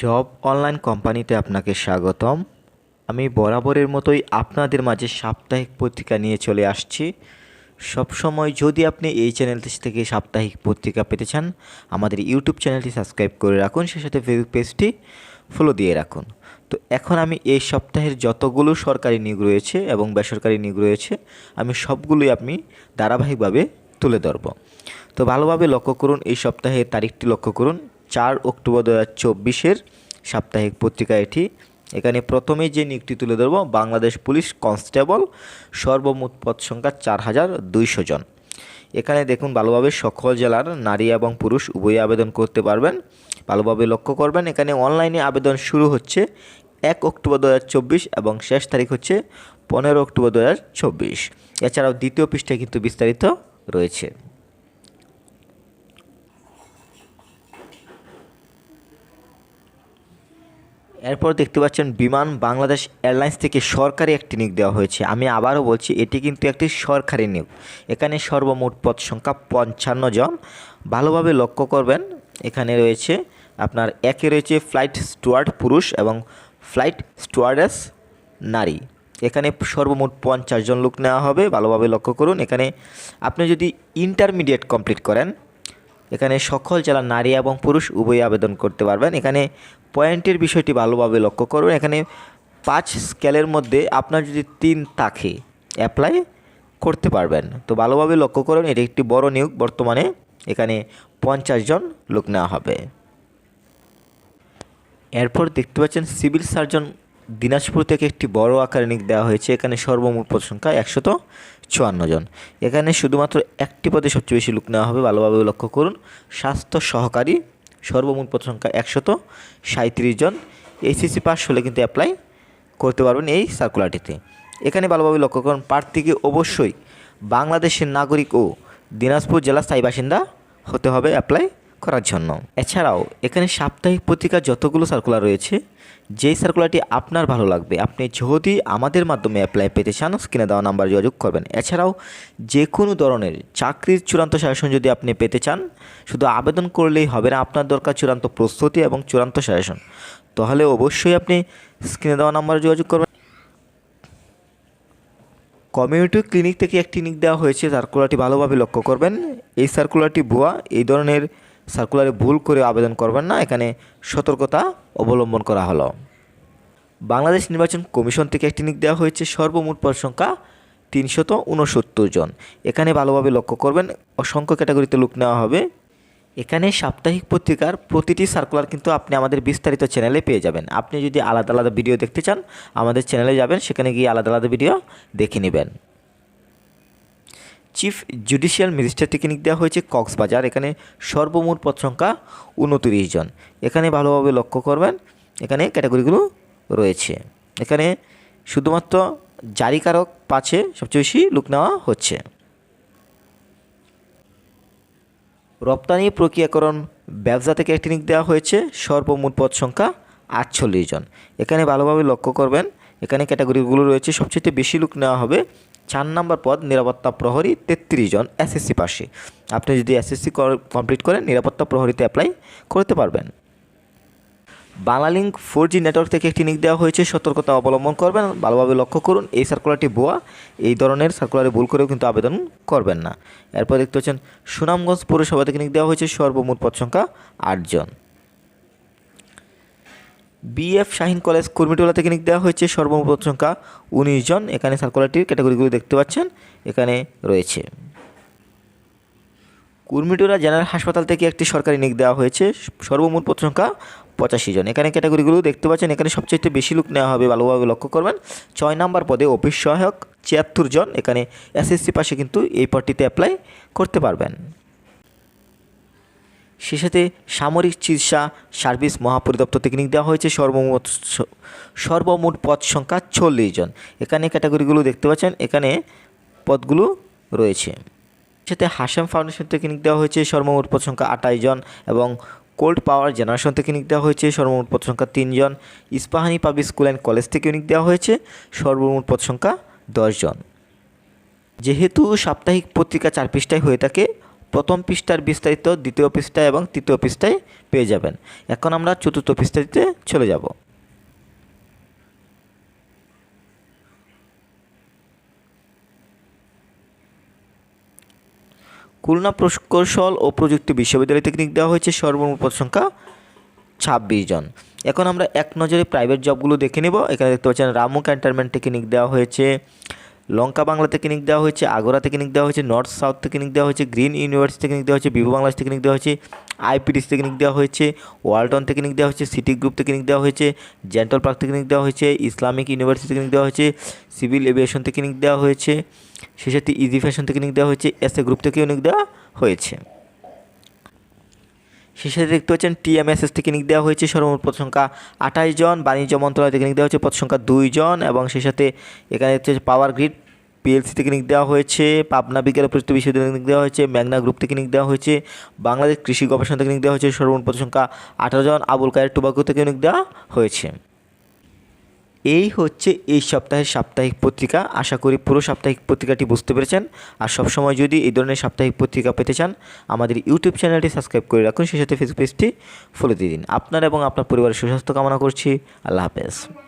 Job online কোম্পানিতে আপনাকে স্বাগতম। আমি বরাবরের মতোই আপনাদের মাঝে সাপ্তাহিক পত্রিকা নিয়ে চলে আসছি। সবসময় যদি আপনি এই চ্যানেলটি থেকে সাপ্তাহিক পত্রিকা পেতে চান, আমাদের ইউটিউব চ্যানেলটি সাবস্ক্রাইব করে রাখুন, সেই সাথে ফেসবুক পেজটি ফলো দিয়ে রাখুন। তো এখন আমি এই সপ্তাহের যতগুলো সরকারি নিয়োগ রয়েছে এবং বেসরকারি নিয়োগ রয়েছে, আমি সবগুলোই আপনি ধারাবাহিকভাবে তুলে ধরব। তো ভালোভাবে লক্ষ্য করুন, এই সপ্তাহের তারিখটি লক্ষ্য করুন। চার অক্টোবর দু হাজার চব্বিশের সাপ্তাহিক পত্রিকা এটি। এখানে প্রথমেই যে নিয়োগটি তুলে ধরব, বাংলাদেশ পুলিশ কনস্টেবল সর্বমোট পদ সংখ্যা চার হাজার দুইশো জন। এখানে দেখুন, ভালোভাবে সকল জেলার নারী এবং পুরুষ উভয়ই আবেদন করতে পারবেন। ভালোভাবে লক্ষ্য করবেন, এখানে অনলাইনে আবেদন শুরু হচ্ছে এক অক্টোবর দু হাজার চব্বিশ এবং শেষ তারিখ হচ্ছে পনেরো অক্টোবর দু হাজার চব্বিশ। এছাড়াও দ্বিতীয় পৃষ্ঠায় কিন্তু বিস্তারিত রয়েছে। এরপর দেখতে পাচ্ছেন বিমান বাংলাদেশ এয়ারলাইন্স থেকে সরকারি একটি নিয়োগ দেওয়া হয়েছে। আমি আবারও বলছি, এটি কিন্তু একটি সরকারি নিয়োগ। এখানে সর্বমোট পদ সংখ্যা পঞ্চান্ন জন। ভালোভাবে লক্ষ্য করবেন, এখানে রয়েছে আপনার একে রয়েছে ফ্লাইট স্টুয়ার্ড পুরুষ এবং ফ্লাইট স্টুয়ার্ডেস নারী। এখানে সর্বমোট পঞ্চাশ জন লোক নেওয়া হবে। ভালোভাবে লক্ষ্য করুন, এখানে আপনি যদি ইন্টারমিডিয়েট কমপ্লিট করেন এখানে সকল জেলার নারী এবং পুরুষ উভয়ই আবেদন করতে পারবেন। এখানে পয়েন্টের বিষয়টি ভালোভাবে লক্ষ্য করুন। এখানে পাঁচ স্কেলের মধ্যে আপনার যদি তিন থাকে অ্যাপ্লাই করতে পারবেন। তো ভালোভাবে লক্ষ্য করুন, এটি একটি বড় নিয়োগ। বর্তমানে এখানে পঞ্চাশ জন লোক নেওয়া হবে। এরপর দেখতে পাচ্ছেন সিভিল সার্জন দিনাজপুর থেকে একটি বড় আকারে নিক দেওয়া হয়েছে। এখানে সর্বমোট পদ সংখ্যা একশত চুয়ান্ন জন। এখানে শুধুমাত্র একটি পদে সবচেয়ে বেশি লোক নেওয়া হবে, ভালোভাবে লক্ষ্য করুন। স্বাস্থ্য সহকারী, সর্বমোট পদ সংখ্যা একশত সাঁত্রিশ জন। এইচএসসি পাস হলে কিন্তু অ্যাপ্লাই করতে পারবেন এই সার্কুলারটিতে এখানে ভালোভাবে লক্ষ্য করুন, প্রার্থীকে অবশ্যই বাংলাদেশের নাগরিক ও দিনাজপুর জেলার স্থায়ী বাসিন্দা হতে হবে অ্যাপ্লাই করার জন্য। এছাড়াও, এখানে সাপ্তাহিক পত্রিকা যতগুলো সার্কুলার রয়েছে, যেই সার্কুলারটি আপনার ভালো লাগবে, আপনি যদি আমাদের মাধ্যমে অ্যাপ্লাই পেতে চান স্ক্রিনে দেওয়া নাম্বার যোগাযোগ করবেন। এছাড়াও যে কোনো ধরনের চাকরির চূড়ান্ত সাজেশন যদি আপনি পেতে চান, শুধু আবেদন করলেই হবে না, আপনার দরকার চূড়ান্ত প্রস্তুতি এবং চূড়ান্ত সাজেশন তাহলে অবশ্যই আপনি স্ক্রিনে দেওয়া নাম্বারে যোগাযোগ করবেন। কমিউনিটি ক্লিনিক থেকে একটি নিক দেওয়া হয়েছে সার্কুলারটি ভালোভাবে লক্ষ্য করবেন। এই সার্কুলারটি ভুয়া, এই ধরনের সার্কুলারে ভুল করে আবেদন করবেন না। এখানে সতর্কতা অবলম্বন করা হলো। বাংলাদেশ নির্বাচন কমিশন থেকে একটি নিক দেওয়া হয়েছে, সর্বমোট পদ সংখ্যা তিনশত উনসত্তর জন। এখানে ভালোভাবে লক্ষ্য করবেন, অসংখ্য ক্যাটাগরিতে লোক নেওয়া হবে। এখানে সাপ্তাহিক পত্রিকার প্রতিটি সার্কুলার কিন্তু আপনি আমাদের বিস্তারিত চ্যানেলে পেয়ে যাবেন। আপনি যদি আলাদা আলাদা ভিডিও দেখতে চান, আমাদের চ্যানেলে যাবেন, সেখানে গিয়ে আলাদা আলাদা ভিডিও দেখে নেবেন। চিফ জুডিশিয়াল ম্যাজিস্ট্রেট থেকে নিক দেওয়া হয়েছে কক্সবাজার। এখানে সর্বমোট পদ সংখ্যা উনত্রিশ জন। এখানে ভালোভাবে লক্ষ্য করবেন, এখানে ক্যাটাগরিগুলো রয়েছে। এখানে শুধুমাত্র জারিকারক পাচ্ছে সবচেয়ে বেশি লোক নেওয়া হচ্ছে। রপ্তানি প্রক্রিয়াকরণ ব্যবসা থেকে একটি নিক দেওয়া হয়েছে, সর্বমোট পদ সংখ্যা আটচল্লিশ জন। এখানে ভালোভাবে লক্ষ্য করবেন, এখানে ক্যাটাগরিগুলো রয়েছে, সবচেয়ে বেশি লোক নেওয়া হবে চার নম্বর পদ নিরাপত্তা প্রহরী তেত্রিশ জন এসএসসি পাশে। আপনি যদি এসএসসি কমপ্লিট করেন, নিরাপত্তা প্রহরীতে অ্যাপ্লাই করতে পারবেন। বাংলালিঙ্ক ফোর জি নেটওয়ার্ক থেকে একটি নিক দেওয়া হয়েছে, সতর্কতা অবলম্বন করবেন, ভালোভাবে লক্ষ্য করুন। এই সার্কুলারটি ভুয়া, এই ধরনের সার্কুলারে ভুল করেও কিন্তু আবেদন করবেন না। এরপর দেখতে পাচ্ছেন, সুনামগঞ্জ পৌরসভা থেকে নিক দেওয়া হয়েছে, সর্বমোট পদ সংখ্যা আটজন বিএফ শাহিন কলেজ কুর্মিটোলা থেকে নিক দেওয়া হয়েছে। সর্বমোট সংখ্যা উনিশ জন। এখানে সার্কুলারটির ক্যাটাগরিগুলো দেখতে পাচ্ছেন। এখানে রয়েছে। কুর্মিটোলা জেনারেল হাসপাতাল থেকে একটি সরকারি নিক দেওয়া হয়েছে। সর্বমোট সংখ্যা পঁচাশি জন। এখানে ক্যাটাগরিগুলো দেখতে পাচ্ছেন। এখানে সবচেয়ে বেশি লোক নেওয়া হবে, ভালোভাবে লক্ষ্য করবেন। ছয় নাম্বার পদে অফিস সহায়ক ছিয়াত্তর জন। এখানে এসএসসি পাশে কিন্তু এই পদটিতে অ্যাপ্লাই করতে পারবেন। সে সাথে সামরিক চিকিৎসা, সার্ভিস মহাপরিদপ্তর থেকে নিক দেওয়া হয়েছে। সর্বমোট সর্বমোট পদ সংখ্যা চল্লিশ জন। এখানে ক্যাটাগরিগুলো দেখতে পাচ্ছেন, এখানে পদগুলো রয়েছে। সাথে হাসাম ফাউন্ডেশন থেকে নিক দেওয়া হয়েছে, সর্বমোট পদ সংখ্যা আটাইশ জন এবং কোল্ড পাওয়ার জেনারেশন থেকে নিক দেওয়া হয়েছে, সর্বমোট পদ সংখ্যা তিনজন Ispahani public school and college থেকে নিক দেওয়া হয়েছে, সর্বমোট পদ সংখ্যা দশজন যেহেতু সাপ্তাহিক পত্রিকা চার পৃষ্ঠায় হয়ে থাকে প্রথম পৃষ্ঠার বিস্তারিত, দ্বিতীয় পৃষ্ঠায় এবং তৃতীয় পৃষ্ঠায় পেয়ে যাবেন। এখন আমরা চতুর্থ পৃষ্ঠাটিতে চলে যাব। খুলনা প্রকৌশল ও প্রযুক্তি বিশ্ববিদ্যালয় নিয়োগ দেওয়া হয়েছে সর্বমোট পদ সংখ্যা ছাব্বিশ জন। এখন আমরা এক নজরে প্রাইভেট জবগুলো দেখে নেব। এখানে দেখতে পাচ্ছেন রামু ক্যান্টনমেন্ট থেকে নিয়োগ দেওয়া হয়েছে। লঙ্কা বাংলা থেকে নিক দেওয়া হয়েছে আগরা থেকে নিক দেওয়া হয়েছে নর্থ সাউথ থেকে নিক দেওয়া হয়েছে গ্রিন ইউনিভার্সিটি থেকে নিক দেওয়া হয়েছে বিভু বাংলাদেশ থেকে নিক দেওয়া হয়েছে আইপিডিস থেকে নিক দেওয়া হয়েছে ওয়ালটন থেকে নিক দেওয়া হয়েছে সিটি গ্রুপ থেকে নিক দেওয়া হয়েছে জেন্টাল পার্ক থেকে নিক দেওয়া হয়েছে ইসলামিক ইউনিভার্সিটি থেকে নিক দেওয়া হয়েছে সিভিল এভিয়েশন থেকে নিক দেওয়া হয়েছে সেই সাথে ইজি ফ্যাশন থেকে নিক দেওয়া হয়েছে এস এ গ্রুপ থেকেও নিক দেওয়া হয়েছে সাথে দেখতে পাচ্ছেন টিএমএসএস থেকে নিয়োগ দেওয়া হয়েছে। সর্বমোট পদ সংখ্যা আঠাশ জন। বাণিজ্য মন্ত্রণালয় থেকে নিয়োগ দেওয়া হয়েছে, পদ সংখ্যা দুই জন এবং সেই সাথে এখানে দেখতে পাওয়ার গ্রিড পিএলসি থেকে নিয়োগ দেওয়া হয়েছে, পাবনা বিজ্ঞান প্রযুক্তি বিশ্ববিদ্যালয় নিয়োগ দেওয়া হয়েছে ম্যাগনা গ্রুপ থেকে নিয়োগ দেওয়া হয়েছে, বাংলাদেশ কৃষি গবেষণা থেকে নিয়োগ দেওয়া হয়েছে, সর্বমোট পদ সংখ্যা আঠারো জন, আবুল কায়ের টোবাকো থেকে নিয়োগ দেওয়া হয়েছে। এই হচ্ছে এই সপ্তাহের সাপ্তাহিক পত্রিকা। আশা করি পুরো সাপ্তাহিক পত্রিকাটি বুঝতে পেরেছেন। আর সবসময় যদি এই ধরনের সাপ্তাহিক পত্রিকা পেতে চান, আমাদের ইউটিউব চ্যানেলটি সাবস্ক্রাইব করে রাখুন। সেই সাথে ফেসবুক পেজটি ফলো দিয়ে দিন। আপনার এবং আপনার পরিবারের সুস্বাস্থ্য কামনা করছি। আল্লাহ হাফেজ।